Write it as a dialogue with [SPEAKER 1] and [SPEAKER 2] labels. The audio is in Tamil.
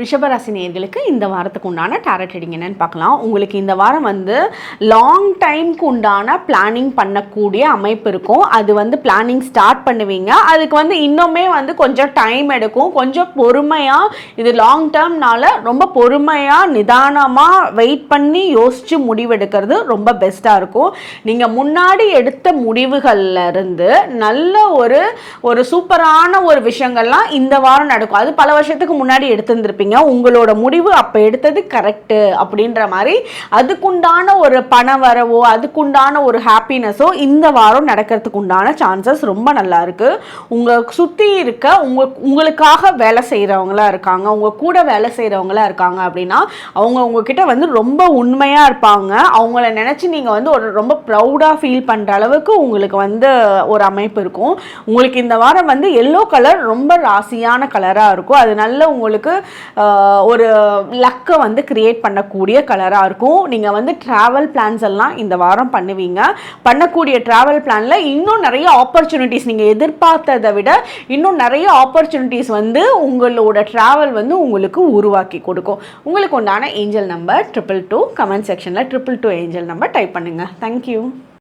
[SPEAKER 1] ரிஷபராசி நேர்களுக்கு இந்த வாரத்துக்கு உண்டான டேரட் ரீடிங் என்னன்னு பார்க்கலாம். உங்களுக்கு இந்த வாரம் வந்து லாங் டைம்க்கு உண்டான பிளானிங் பண்ணக்கூடிய அமைப்பு இருக்கும். அது வந்து பிளானிங் ஸ்டார்ட் பண்ணுவீங்க. அதுக்கு வந்து இன்னுமே வந்து கொஞ்சம் டைம் எடுக்கும். கொஞ்சம் பொறுமையாக இது லாங் டேர்ம்னால ரொம்ப பொறுமையாக நிதானமாக வெயிட் பண்ணி யோசித்து முடிவெடுக்கிறது ரொம்ப பெஸ்ட்டாக இருக்கும். நீங்கள் முன்னாடி எடுத்த முடிவுகள்ல இருந்து நல்ல ஒரு ஒரு சூப்பரான ஒரு விஷயங்கள்லாம் இந்த வாரம் நடக்கும். அது பல வருஷத்துக்கு முன்னாடி எடுத்திருந்திருப்பீங்க. உங்களோட முடிவு அப்போ எடுத்தது கரெக்டு அப்படின்ற மாதிரி அதுக்குண்டான ஒரு பண வரவோ அதுக்குண்டான ஒரு ஹாப்பினஸோ இந்த வாரம் நடக்கிறதுக்கு உண்டான சான்சஸ் ரொம்ப நல்லா இருக்கு. உங்கள் சுற்றி இருக்க உங்க உங்களுக்காக வேலை செய்கிறவங்களா இருக்காங்க உங்க கூட வேலை செய்கிறவங்களா இருக்காங்க அப்படின்னா அவங்க உங்ககிட்ட வந்து ரொம்ப உண்மையாக இருப்பாங்க. அவங்கள நினச்சி நீங்கள் வந்து ஒரு ரொம்ப ப்ரௌடாக ஃபீல் பண்ணுற அளவுக்கு உங்களுக்கு வந்து ஒரு அமைப்பு இருக்கும். உங்களுக்கு இந்த வாரம் வந்து எல்லோ கலர் ரொம்ப ராசியான கலராக இருக்கும். அது நல்ல உங்களுக்கு ஒரு லக்கை வந்து கிரியேட் பண்ணக்கூடிய கலராக இருக்கும். நீங்கள் வந்து ட்ராவல் பிளான்ஸ் எல்லாம் இந்த வாரம் பண்ணுவீங்க. பண்ணக்கூடிய ட்ராவல் பிளானில் இன்னும் நிறைய ஆப்பர்ச்சுனிட்டிஸ் நீங்கள் எதிர்பார்த்ததை விட இன்னும் நிறைய ஆப்பர்ச்சுனிட்டிஸ் வந்து உங்களோட ட்ராவல் வந்து உங்களுக்கு உருவாக்கி கொடுக்கும். உங்களுக்கு உண்டான angel number triple two comment செக்ஷனில் triple two angel number type பண்ணுங்கள் தேங்க்யூ